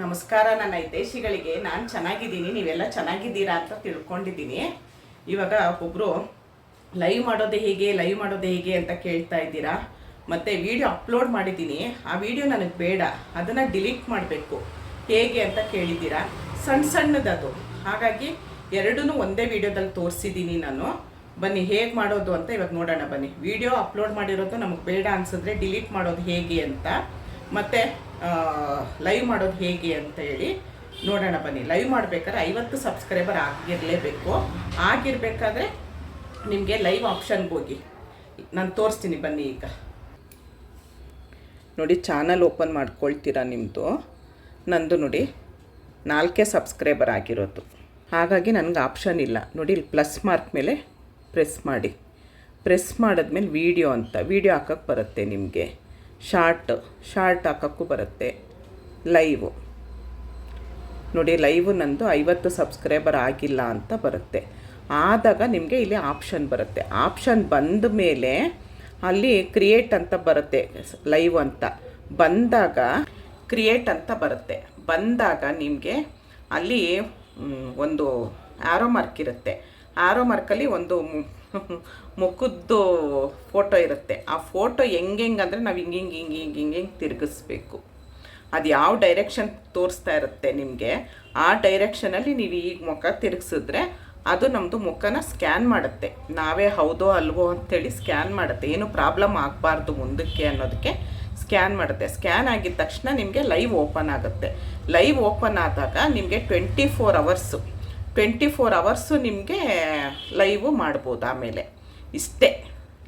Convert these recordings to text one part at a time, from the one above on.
ನಮಸ್ಕಾರ, ನನ್ನ ಹಿತೈಷಿಗಳಿಗೆ. ನಾನು ಚೆನ್ನಾಗಿದ್ದೀನಿ, ನೀವೆಲ್ಲ ಚೆನ್ನಾಗಿದ್ದೀರಾ ಅಂತ ತಿಳ್ಕೊಂಡಿದ್ದೀನಿ. ಇವಾಗ ಒಬ್ಬರು ಲೈವ್ ಮಾಡೋದು ಹೇಗೆ ಲೈವ್ ಮಾಡೋದು ಹೇಗೆ ಅಂತ ಕೇಳ್ತಾ ಇದ್ದೀರಾ? ಮತ್ತು ವಿಡಿಯೋ ಅಪ್ಲೋಡ್ ಮಾಡಿದ್ದೀನಿ. ಆ ವಿಡಿಯೋ ನನಗೆ ಬೇಡ, ಅದನ್ನು ಡಿಲೀಟ್ ಮಾಡಬೇಕು. ಹೇಗೆ ಅಂತ ಕೇಳಿದ್ದೀರಾ? ಸಣ್ಣ ಸಣ್ಣದದು. ಹಾಗಾಗಿ ಎರಡೂ ಒಂದೇ ವಿಡಿಯೋದಲ್ಲಿ ತೋರಿಸಿದ್ದೀನಿ ನಾನು. ಬನ್ನಿ, ಹೇಗೆ ಮಾಡೋದು ಅಂತ ಇವಾಗ ನೋಡೋಣ ಬನ್ನಿ. ವಿಡಿಯೋ ಅಪ್ಲೋಡ್ ಮಾಡಿರೋದು ನಮಗೆ ಬೇಡ ಅನ್ಸಿದ್ರೆ ಡಿಲೀಟ್ ಮಾಡೋದು ಹೇಗೆ ಅಂತ. ಮತ್ತು ಲೈವ್ ಮಾಡೋದು ಹೇಗೆ ಅಂತ ಹೇಳಿ ನೋಡೋಣ ಬನ್ನಿ. ಲೈವ್ ಮಾಡಬೇಕಾದ್ರೆ ಐವತ್ತು ಸಬ್ಸ್ಕ್ರೈಬರ್ ಆಗಿರಲೇಬೇಕು. ಆಗಿರಬೇಕಾದ್ರೆ ನಿಮಗೆ ಲೈವ್ ಆಪ್ಷನ್ಗೆ ಹೋಗಿ. ನಾನು ತೋರಿಸ್ತೀನಿ ಬನ್ನಿ ಈಗ. ನೋಡಿ ಚಾನಲ್ ಓಪನ್ ಮಾಡ್ಕೊಳ್ತೀರಾ ನಿಮ್ಮದು ನಂದು ನೋಡಿ ನಾಲ್ಕೇ ಸಬ್ಸ್ಕ್ರೈಬರ್ ಆಗಿರೋದು. ಹಾಗಾಗಿ ನನಗೆ ಆಪ್ಷನ್ ಇಲ್ಲ. ನೋಡಿ, ಇಲ್ಲಿ ಪ್ಲಸ್ ಮಾರ್ಕ್ ಮೇಲೆ ಪ್ರೆಸ್ ಮಾಡಿ. ಪ್ರೆಸ್ ಮಾಡಿದ್ಮೇಲೆ ವೀಡಿಯೋ ಅಂತ. ವೀಡಿಯೋ ಹಾಕೋಕ್ಕೆ ಬರುತ್ತೆ ನಿಮಗೆ. ಶಾರ್ಟ್ ಶಾರ್ಟ್ ಹಾಕೋಕ್ಕೂ ಬರುತ್ತೆ. ಲೈವು. ನೋಡಿ, ಲೈವು ನಂದು ಐವತ್ತು ಸಬ್ಸ್ಕ್ರೈಬರ್ ಆಗಿಲ್ಲ ಅಂತ ಬರುತ್ತೆ. ಆದಾಗ ನಿಮಗೆ ಇಲ್ಲಿ ಆಪ್ಷನ್ ಬರುತ್ತೆ. ಆಪ್ಷನ್ ಬಂದ ಮೇಲೆ ಅಲ್ಲಿ ಕ್ರಿಯೇಟ್ ಅಂತ ಬರುತ್ತೆ, ಲೈವ್ ಅಂತ. ಬಂದಾಗ ಕ್ರಿಯೇಟ್ ಅಂತ ಬರುತ್ತೆ. ಬಂದಾಗ ನಿಮಗೆ ಅಲ್ಲಿ ಒಂದು ಆರೋ ಮಾರ್ಕ್ ಇರುತ್ತೆ. ಆರೋ ಮಾರ್ಕಲ್ಲಿ ಒಂದು ಮುಖದ್ದು ಫೋಟೋ ಇರುತ್ತೆ. ಆ ಫೋಟೋ ಹೆಂಗೆ ಅಂದರೆ ನಾವು ಹಿಂಗೆ ಹಿಂಗೆ ಹಿಂಗೆ ಹಿಂಗೆ ಹಿಂಗೆ ಹಿಂಗೆ ತಿರುಗಿಸ್ಬೇಕು. ಅದು ಯಾವ ಡೈರೆಕ್ಷನ್ ತೋರಿಸ್ತಾ ಇರುತ್ತೆ ನಿಮಗೆ, ಆ ಡೈರೆಕ್ಷನಲ್ಲಿ ನೀವು ಈಗ ಮುಖ ತಿರುಗಿಸಿದ್ರೆ ಅದು ನಮ್ಮದು ಮುಖನ ಸ್ಕ್ಯಾನ್ ಮಾಡುತ್ತೆ. ನಾವೇ ಹೌದೋ ಅಲ್ವೋ ಅಂಥೇಳಿ ಸ್ಕ್ಯಾನ್ ಮಾಡುತ್ತೆ. ಏನು ಪ್ರಾಬ್ಲಮ್ ಆಗಬಾರ್ದು ಮುಂದಕ್ಕೆ ಅನ್ನೋದಕ್ಕೆ ಸ್ಕ್ಯಾನ್ ಮಾಡುತ್ತೆ. ಸ್ಕ್ಯಾನ್ ಆಗಿದ ತಕ್ಷಣ ನಿಮಗೆ ಲೈವ್ ಓಪನ್ ಆಗುತ್ತೆ. ಲೈವ್ ಓಪನ್ ಆದಾಗ ನಿಮಗೆ twenty four hours twenty four hours ನಿಮಗೆ ಲೈವು ಮಾಡ್ಬೋದು ಆಮೇಲೆ. ಇಷ್ಟೇ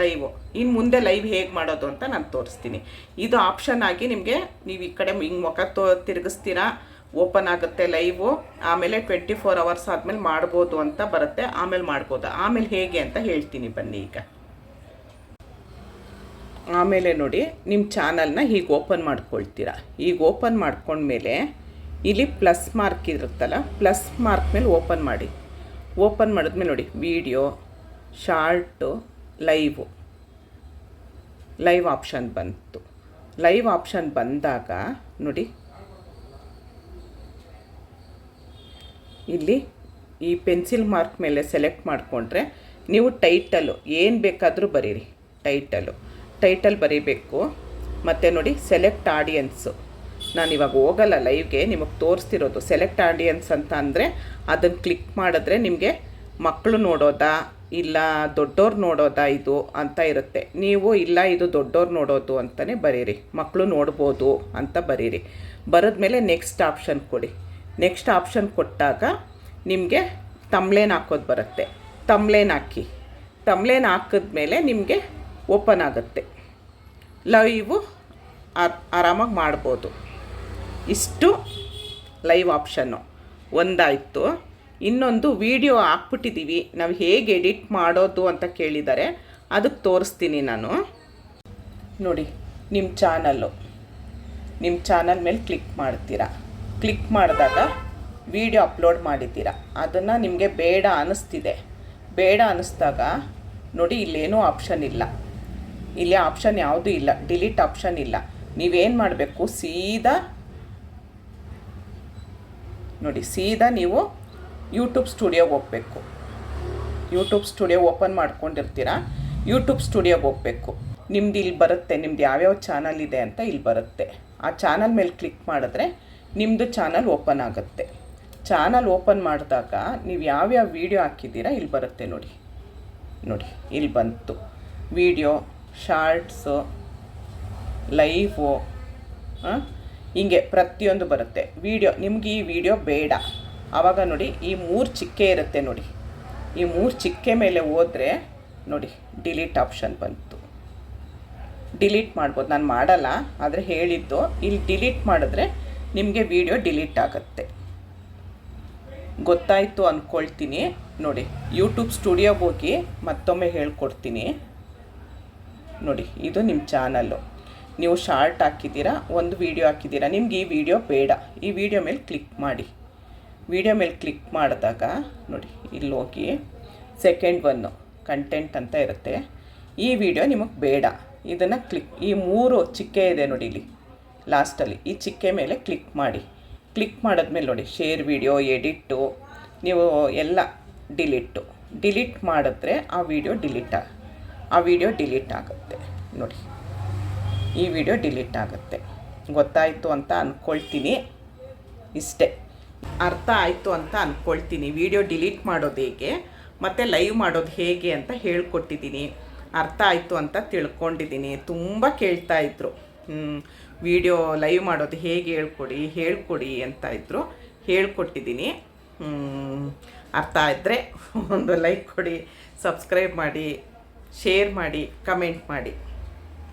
ಲೈವು ಇನ್ನು ಮುಂದೆ ಲೈವ್ ಹೇಗೆ ಮಾಡೋದು ಅಂತ ನಾನು ತೋರಿಸ್ತೀನಿ. ಇದು ಆಪ್ಷನ್ ಆಗಿ ನಿಮಗೆ ನೀವು ಈ ಕಡೆ ಹಿಂಗೆ ಮುಖ ತೋ, ತಿರುಗಿಸ್ತೀರಾ ಓಪನ್ ಆಗುತ್ತೆ ಲೈವು ಆಮೇಲೆ ಟ್ವೆಂಟಿ ಫೋರ್ ಅವರ್ಸ್ ಆದಮೇಲೆ ಮಾಡ್ಬೋದು ಅಂತ ಬರುತ್ತೆ, ಆಮೇಲೆ ಮಾಡ್ಬೋದು. ಆಮೇಲೆ ಹೇಗೆ ಅಂತ ಹೇಳ್ತೀನಿ ಬನ್ನಿ ಈಗ. ಆಮೇಲೆ ನೋಡಿ ನಿಮ್ಮ ಚಾನಲ್ನ ಹೀಗೆ ಓಪನ್ ಮಾಡ್ಕೊಳ್ತೀರಾ. ಈಗ ಓಪನ್ ಮಾಡ್ಕೊಂಡ್ಮೇಲೆ ಇಲ್ಲಿ ಪ್ಲಸ್ ಮಾರ್ಕ್ ಇರುತ್ತಲ್ಲ ಪ್ಲಸ್ ಮಾರ್ಕ್ ಮೇಲೆ ಓಪನ್ ಮಾಡಿ. ಓಪನ್ ಮಾಡಿದ್ಮೇಲೆ ನೋಡಿ video short live live option ಬಂತು. ಲೈವ್ ಆಪ್ಷನ್ ಬಂದಾಗ ನೋಡಿ, ಇಲ್ಲಿ ಈ ಪೆನ್ಸಿಲ್ ಮಾರ್ಕ್ ಮೇಲೆ ಸೆಲೆಕ್ಟ್ ಮಾಡಿಕೊಂಡ್ರೆ ನೀವು ಟೈಟಲು ಏನು ಬೇಕಾದರೂ ಬರೀರಿ ಟೈಟಲು ಟೈಟಲ್ ಬರೀಬೇಕು. ಮತ್ತು ನೋಡಿ ಸೆಲೆಕ್ಟ್ ಆಡಿಯನ್ಸು ನಾನು ಇವಾಗ ಹೋಗಲ್ಲ ಲೈವ್ಗೆ ನಿಮಗೆ ತೋರಿಸ್ತಿರೋದು ಸೆಲೆಕ್ಟ್ ಆಡಿಯನ್ಸ್ ಅಂತ ಅಂದರೆ ಅದನ್ನು ಕ್ಲಿಕ್ ಮಾಡಿದ್ರೆ ನಿಮಗೆ ಮಕ್ಕಳು ನೋಡೋದಾ ಇಲ್ಲ ದೊಡ್ಡವ್ರು ನೋಡೋದಾ ಇದು ಅಂತ ಇರುತ್ತೆ. ನೀವು ಇಲ್ಲ ಇದು ದೊಡ್ಡೋರು ನೋಡೋದು ಅಂತಲೇ ಬರೀರಿ. ಮಕ್ಕಳು ನೋಡ್ಬೋದು ಅಂತ ಬರೀರಿ. ಮೇಲೆ ನೆಕ್ಸ್ಟ್ ಆಪ್ಷನ್ ಕೊಡಿ. ನೆಕ್ಸ್ಟ್ ಆಪ್ಷನ್ ಕೊಟ್ಟಾಗ ನಿಮಗೆ ತಮ್ಲೇನ್ ಹಾಕೋದು ಬರುತ್ತೆ. ತಮ್ಲೇನ್ ಹಾಕಿ. ತಮ್ಲೇನ್ ಹಾಕಿದ್ಮೇಲೆ ನಿಮಗೆ ಓಪನ್ ಆಗುತ್ತೆ. ಲೈವು ಆರಾಮಾಗಿ ಮಾಡ್ಬೋದು. ಇಷ್ಟು ಲೈವ್ ಆಪ್ಷನ್ನು. ಒಂದಾಯಿತು. ಇನ್ನೊಂದು ವಿಡಿಯೋ ಹಾಕ್ಬಿಟ್ಟಿದ್ದೀವಿ ನಾವು ಹೇಗೆ ಎಡಿಟ್ ಮಾಡೋದು ಅಂತ ಕೇಳಿದ್ದಾರೆ ಅದಕ್ಕೆ ತೋರಿಸ್ತೀನಿ ನಾನು. ನೋಡಿ ನಿಮ್ಮ ಚಾನಲ್ಲು. ನಿಮ್ಮ ಚಾನಲ್ ಮೇಲೆ ಕ್ಲಿಕ್ ಮಾಡ್ತೀರಾ. ಕ್ಲಿಕ್ ಮಾಡಿದಾಗ ವಿಡಿಯೋ ಅಪ್ಲೋಡ್ ಮಾಡಿದ್ದೀರಾ. ಅದನ್ನು ನಿಮಗೆ ಬೇಡ ಅನ್ನಿಸ್ತಿದೆ ಬೇಡ ಅನ್ನಿಸ್ದಾಗ ನೋಡಿ, ಇಲ್ಲೇನೂ ಆಪ್ಷನ್ ಇಲ್ಲ. ಇಲ್ಲಿ ಆಪ್ಷನ್ ಯಾವುದೂ ಇಲ್ಲ. ಡಿಲೀಟ್ ಆಪ್ಷನ್ ಇಲ್ಲ. ನೀವೇನು ಮಾಡಬೇಕು? ಸೀದಾ ನೋಡಿ, ಸೀದಾ ನೀವು ಯೂಟ್ಯೂಬ್ ಸ್ಟುಡಿಯೋಗೆ ಹೋಗಬೇಕು. ಯೂಟ್ಯೂಬ್ ಸ್ಟುಡಿಯೋ ಓಪನ್ ಮಾಡ್ಕೊಂಡಿರ್ತೀರಾ? ಯೂಟ್ಯೂಬ್ ಸ್ಟುಡಿಯೋಗೆ ಹೋಗಬೇಕು. ನಿಮ್ದು ಇಲ್ಲಿ ಬರುತ್ತೆ, ನಿಮ್ದು ಯಾವ್ಯಾವ ಚಾನಲ್ ಇದೆ ಅಂತ ಇಲ್ಲಿ ಬರುತ್ತೆ. ಆ ಚಾನಲ್ ಮೇಲೆ ಕ್ಲಿಕ್ ಮಾಡಿದ್ರೆ ನಿಮ್ಮದು ಚಾನಲ್ ಓಪನ್ ಆಗುತ್ತೆ. ಚಾನಲ್ ಓಪನ್ ಮಾಡಿದಾಗ ನೀವು ಯಾವ್ಯಾವ ವೀಡಿಯೋ ಹಾಕಿದ್ದೀರಾ ಇಲ್ಲಿ ಬರುತ್ತೆ ನೋಡಿ. ನೋಡಿ, ಇಲ್ಲಿ ಬಂತು. ವೀಡಿಯೋ ಶಾರ್ಟ್ಸು ಲೈವು ಹಿಂಗೆ ಪ್ರತಿಯೊಂದು ಬರುತ್ತೆ. ವಿಡಿಯೋ, ನಿಮ್ಗೆ ಈ ವಿಡಿಯೋ ಬೇಡ. ಆವಾಗ ನೋಡಿ, ಈ ಮೂರು ಚಿಕ್ಕೆ ಇರುತ್ತೆ ನೋಡಿ. ಈ ಮೂರು ಚಿಕ್ಕೆ ಮೇಲೆ ಹೋದರೆ ನೋಡಿ, ಡಿಲೀಟ್ ಆಪ್ಷನ್ ಬಂತು. ಡಿಲೀಟ್ ಮಾಡ್ಬೋದು. ನಾನು ಮಾಡಲ್ಲ, ಆದರೆ ಹೇಳಿದ್ದು. ಇಲ್ಲಿ ಡಿಲೀಟ್ ಮಾಡಿದ್ರೆ ನಿಮಗೆ ವಿಡಿಯೋ ಡಿಲೀಟ್ ಆಗುತ್ತೆ. ಗೊತ್ತಾಯಿತು ಅಂದ್ಕೊಳ್ತೀನಿ ನೋಡಿ, ಯೂಟ್ಯೂಬ್ ಸ್ಟುಡಿಯೋಗೆ ಹೋಗಿ ಮತ್ತೊಮ್ಮೆ ಹೇಳ್ಕೊಡ್ತೀನಿ. ನೋಡಿ, ಇದು ನಿಮ್ಮ ಚಾನಲ್ಲು. ನೀವು ಶಾರ್ಟ್ ಹಾಕಿದ್ದೀರಾ, ಒಂದು ವಿಡಿಯೋ ಹಾಕಿದ್ದೀರಾ, ನಿಮ್ಗೆ ಈ ವಿಡಿಯೋ ಬೇಡ. ಈ ವಿಡಿಯೋ ಮೇಲೆ ಕ್ಲಿಕ್ ಮಾಡಿ. ವಿಡಿಯೋ ಮೇಲೆ ಕ್ಲಿಕ್ ಮಾಡಿದಾಗ, ನೋಡಿ, ಇಲ್ಲಿ ಹೋಗಿ ಸೆಕೆಂಡ್ ಒನ್ನು ಕಂಟೆಂಟ್ ಅಂತ ಇರುತ್ತೆ. ಈ ವಿಡಿಯೋ ನಿಮಗೆ ಬೇಡ. ಇದನ್ನು ಕ್ಲಿಕ್ ಈ ಮೂರು ಚಿಕ್ಕೆ ಇದೆ ನೋಡಿ ಇಲ್ಲಿ ಲಾಸ್ಟಲ್ಲಿ ಈ ಚಿಕ್ಕೆ ಮೇಲೆ ಕ್ಲಿಕ್ ಮಾಡಿ. ಕ್ಲಿಕ್ ಮಾಡಿದ್ಮೇಲೆ ನೋಡಿ ಶೇರ್ ವಿಡಿಯೋ ಎಡಿಟ್ಟು ನೀವು ಎಲ್ಲ ಡಿಲೀಟು ಡಿಲೀಟ್ ಮಾಡಿದ್ರೆ ಆ ವಿಡಿಯೋ ಡಿಲೀಟ್ ಆ ವಿಡಿಯೋ ಡಿಲೀಟ್ ಆಗುತ್ತೆ. ನೋಡಿ. ಈ ವಿಡಿಯೋ ಡಿಲೀಟ್ ಆಗುತ್ತೆ. ಗೊತ್ತಾಯಿತು ಅಂತ ಅಂದ್ಕೊಳ್ತೀನಿ ಇಷ್ಟೇ. ಅರ್ಥ ಆಯಿತು ಅಂತ ಅಂದ್ಕೊಳ್ತೀನಿ ವಿಡಿಯೋ ಡಿಲೀಟ್ ಮಾಡೋದು ಹೇಗೆ, ಮತ್ತು ಲೈವ್ ಮಾಡೋದು ಹೇಗೆ ಅಂತ ಹೇಳ್ಕೊಟ್ಟಿದ್ದೀನಿ. ಅರ್ಥ ಆಯಿತು ಅಂತ ತಿಳ್ಕೊಂಡಿದ್ದೀನಿ. ತುಂಬ ಕೇಳ್ತಾ ಇದ್ರು. ವಿಡಿಯೋ ಲೈವ್ ಮಾಡೋದು ಹೇಗೆ ಹೇಳ್ಕೊಡಿ ಹೇಳ್ಕೊಡಿ ಅಂತ ಇದ್ದರು ಹೇಳ್ಕೊಟ್ಟಿದ್ದೀನಿ. ಅರ್ಥ ಆದರೆ ಒಂದು ಲೈಕ್ ಕೊಡಿ, ಸಬ್ಸ್ಕ್ರೈಬ್ ಮಾಡಿ, ಶೇರ್ ಮಾಡಿ, ಕಮೆಂಟ್ ಮಾಡಿ.